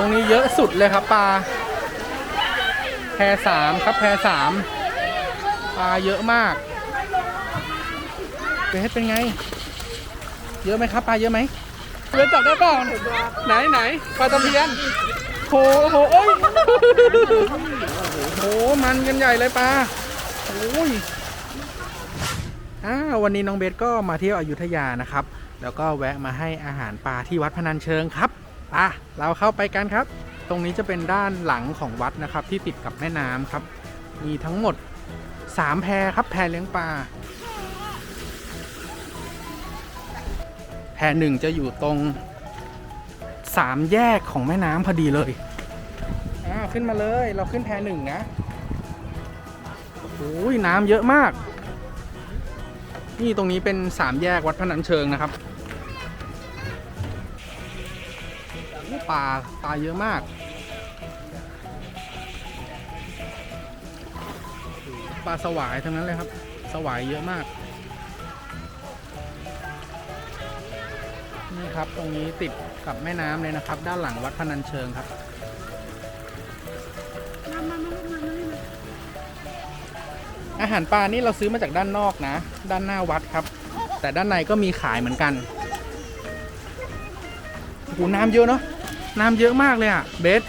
รงนี้เยอะสุดเลยครับปลาแพสามครับแพสามปลาเยอะมากเบสเป็นไง เยอะไหมครับปลาเยอะไหมเบสจับได้เปล่าไหนไหนปลาตะเพียนโหโหเอ้ยโหมันกันใหญ่เลยปลาโอ้ยอ่าวันนี้น้องเบสก็มาเที่ยวอยุธยานะครับ แล้วก็แวะมาให้อาหารปลาที่วัดพนัญเชิงครับ อะเราเข้าไปกันครับ ตรงนี้จะเป็นด้านหลังของวัดนะครับ ที่ติดกับแม่น้ำครับ มีทั้งหมด 3 แพครับแพเลี้ยงปลาแพหนึ่งจะอยู่ตรงสามแยกของแม่น้ำพอดีเลยอ่าขึ้นมาเลยเราขึ้นแพหนึ่งนะโอ้ยน้ำเยอะมาก นี่ตรงนี้เป็นสามแยกวัดพนัญเชิงนะครับ ปลาปลาเยอะมากปลาสวายทั้งนั้นเลยครับ สวายเยอะมาก นี่ครับตรงนี้ติดกับแม่น้ำเลยนะครับ ด้านหลังวัดพนัญเชิงครับอาหารปลานี่เราซื้อมาจากด้านนอกนะ ด้านหน้าวัดครับ แต่ด้านในก็มีขายเหมือนกันโอ้โหน้ำเยอะเนาะ น้ำเยอะมากเลยอะเบส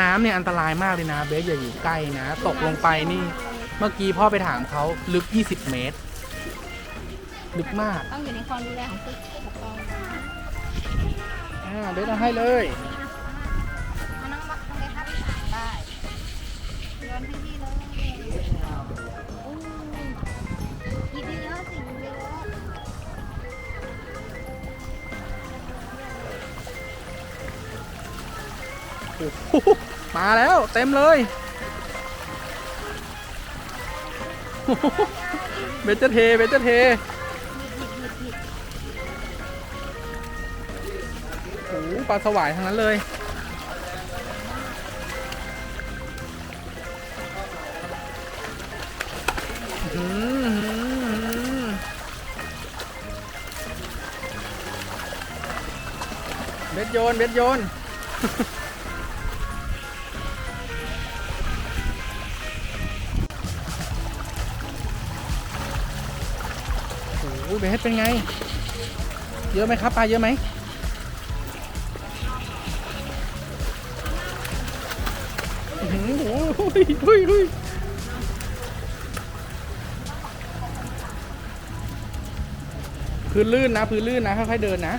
น้ำเนี่ยอันตรายมากเลยนะเบสอย่าอยู่ใกล้นะ ตกลงไปนี่ เมื่อกี้พ่อไปถามเขาลึก 20 เมตร ลึกมากต้องอยู่ในความดูแลของผู้ปกครองอ่าเบสเอาให้เลยมาน้องบักตรงนี้ครับได้โยนให้พี่ มาแล้วเต็มเลยเบจเทเบจเทโอ้ปลาสวายทั้งนั้นเลยเบ็ดโยนเบ็ดโยน อ้โหเบสเป็นไง เยอะไหมครับปลาเยอะไหมอื้อหือโอ้โหเฮ้ยเฮ้ยเฮ้ยพื้นลื่นนะ พื้นลื่นนะค่อยๆเดินนะ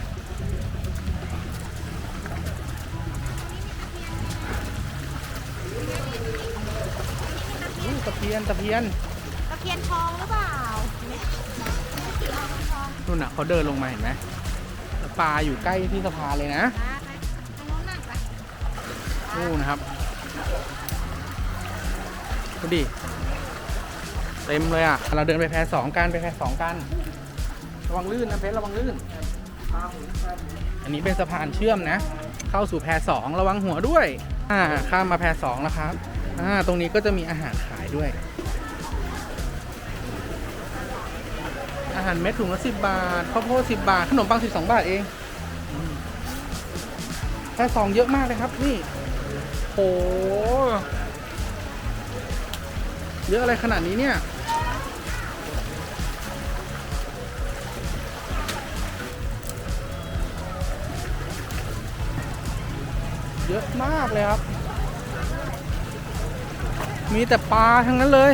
อู้ตะเพียนตะเพียนๆตะเพียนทองหรือเปล่า นู่นน่ะเขาเดินลงมาเห็นไหมปลาอยู่ใกล้ที่สะพานเลยนะนู่นนะครับดูดิเต็มเลยอะ เราเดินไปแพสองกันไปแพสองกันระวังลื่นนะเพชรระวังลื่น อันนี้เป็นสะพานเชื่อมนะ เข้าสู่แพสองระวังหัวด้วยอ่าข้ามมาแพสองแล้วครับอ่าตรงนี้ก็จะมีอาหารขายด้วย หารเม็ดถุงละสิบบาทข้าวโพดสิบบาท ขนมปังสิบสองบาทเองอืมแพสองเยอะมากเลยครับ นี่โหเยอะอะไรขนาดนี้เนี่ยเยอะมากเลยครับ มีแต่ปลาทั้งนั้นเลย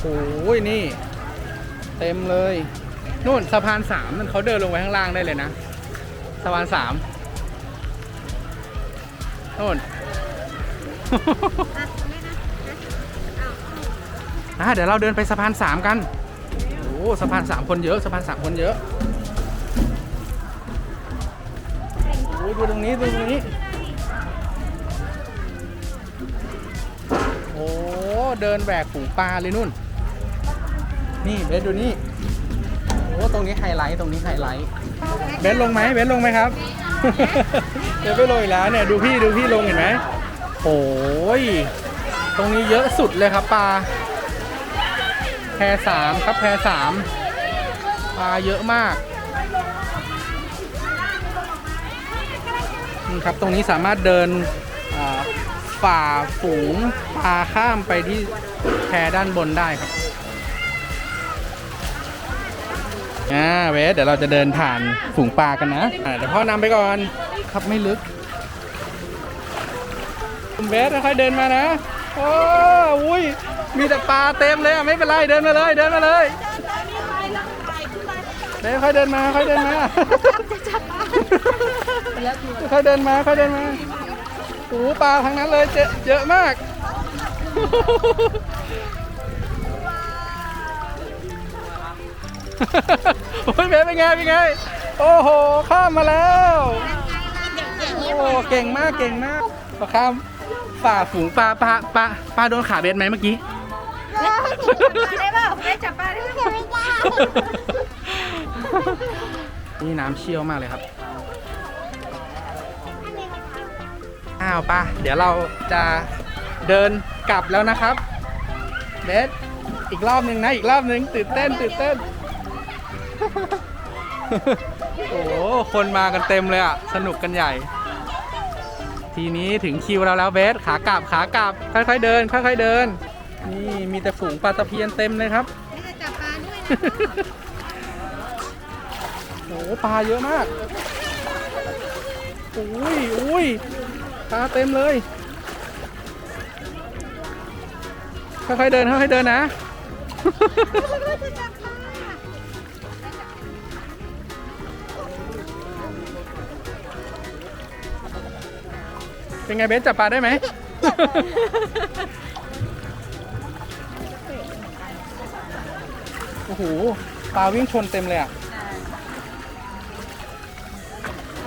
โอ้ยนี่ เต็มเลยนู่นสะพานสามนั่นเขาเดินลงไปข้างล่างได้เลยนะสะพานสามนู่นอะตรงนี้นะอ้าวอะเดี๋ยวเราเดินไปสะพานสามกันโอ้สะพานสามคนเยอะสะพานสามคนเยอะโอ้ดูตรงนี้ดูตรงนี้โอ้ เดินแหวกฝูงปลาเลยนู่น นี่เบสดูนี่โอ้ตรงนี้ไฮไลท์ตรงนี้ไฮไลท์เบสลงไหมเบสลงไหมครับ เดี๋ยวไปลงอีกแล้วเนี่ยดูพี่ดูพี่ลงเห็นไหมโอ้ยตรงนี้เยอะสุดเลยครับปลาแพสามครับแพสามปลาเยอะมากนี่ครับตรงนี้สามารถเดิน ฝ่าฝูงปลาข้ามไปที่แพด้านบนได้ครับอ่าเวสเดี๋ยวเราจะเดินผ่านฝูงปลากันนะอ่าเดี๋ยวพ่อนำไปก่อนครับไม่ลึกคุณเวสค่อยเดินมานะโอ้อุ้ยมีแต่ปลาเต็มเลยไม่เป็นไรเดินมาเลยเดินมาเลยเดินค่อยเดินมาค่อยเดินมาค่อยเดินมาค่อยเดินมา หปลาทั้งนั้นเลยเจเยอะมาก โอ้ยเบสเป็นไงเป็นไง โอ้โห ข้ามมาแล้ว โอ้เก่งมากเก่งมากข้ามฝ่าฝูงปลาปลาปลาปลาโดนขาเบสไหมเมื่อกี้ ได้เปล่าได้จับปลาได้ไหมไม่ได้นี่น้ำเชี่ยวมากเลยครับ อ้าวปะเดี๋ยวเราจะเดินกลับแล้วนะครับเบสอีกรอบหนึ่งนะ อีกรอบหนึ่งตื่นเต้นตื่นเต้น โอ้โหคนมากันเต็มเลยอะ สนุกกันใหญ่ ทีนี้ถึงคิวเราแล้วเบสขากลับขากลับ ค่อยๆเดิน ค่อย ๆเดิน นี่มีแต่ฝูงปลาตะเพียนเต็มเลยครับจับปลาด้วยโอ้โหปลาเยอะมากอุ้ยอุ้ย ปลาเต็มเลย ค่อยๆเดินค่อยๆเดินนะจะจับปลาเป็นไงเบสจับปลาได้ไหม โอ้โห ปลาวิ่งชนเต็มเลยอะ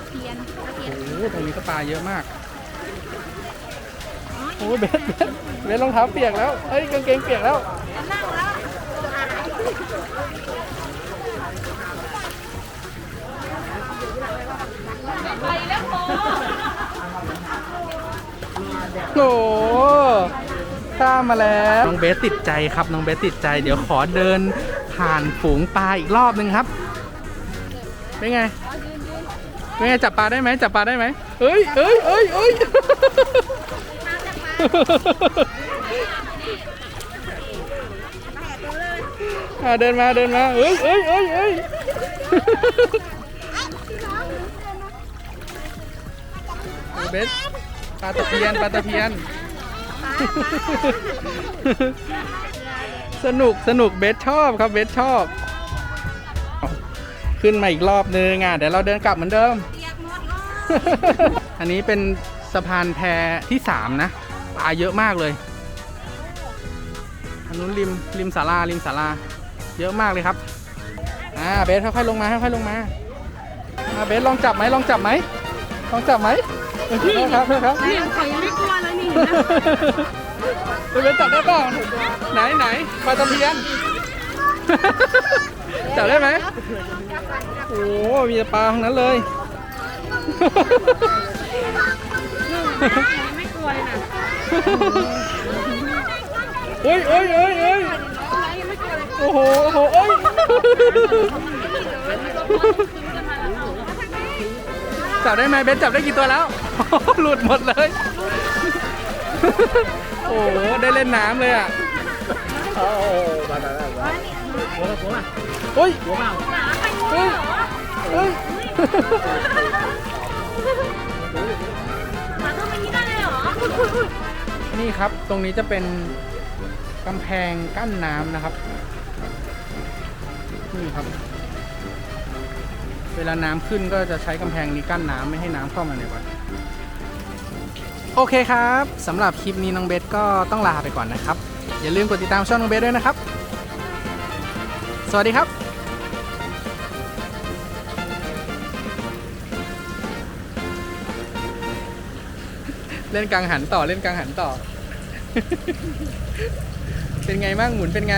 เพียนเพียนโอ้โห ตรงนี้ก็ปลาเยอะมากโอ้โหเบสเบสเบสรองเท้าเปียกแล้วเอ้ยกางเกงเปียกแล้วนั่งแล้วโอ้โหข้ามมาแล้ว น้องเบสติดใจครับน้องเบสติดใจ เดี๋ยวขอเดินผ่านฝูงปลาอีกรอบหนึ่งครับ เป็นไง เป็นไงจับปลาได้ไหมจับปลาได้ไหมเอ้ยเอ้ยเอ้ยเอ้ย อะเดินมาเดินมาเอ้ยเอ้ยเอ้ยเอ้ยเบสปลาตะเพียนปลาตะเพียน สนุกสนุกเบสชอบครับเบสชอบ ขึ้นมาอีกรอบนึงอะเดี๋ยวเราเดินกลับเหมือนเดิม อันนี้เป็นสะพานแพที่สามนะ ปลาเยอะมากเลยอันนู้นริมริมศาลาริมศาลาเยอะมากเลยครับอ่าเบสค่อยๆลงมาค่อยๆลงมาอ่าเบสลองจับไหมลองจับไหมลองจับไหมพี่ครับครับนี่ยเขายังไม่กลัวเลยนี่เบสจับได้เปล่าไหนไหนปลาตะเพียนจับได้ไหมโอ้มีปลาทั้งนั้นเลย เฮ้ยเฮ้ยเฮ้ยเฮ้ยโอ้โหโอ้โหเอ้ยจับได้ไหมเบสจับได้กี่ตัวแล้ว หลุดหมดเลย โอ้โห ได้เล่นน้ำเลยอะเฮ้ยเฮ้ยเฮ้ย นี่ครับตรงนี้จะเป็นกำแพงกั้นน้ำนะครับ นี่ครับ เวลาน้ำขึ้นก็จะใช้กำแพงนี้กั้นน้ำไม่ให้น้ำเข้ามาในวัดโอเคครับสำหรับคลิปนี้น้องเบสก็ต้องลาไปก่อนนะครับ อย่าลืมกดติดตามช่องน้องเบสด้วยนะครับ สวัสดีครับ เล่นกลางหันต่อเล่นกลางหันต่อ เป็นไงบ้างหมุนเป็นไง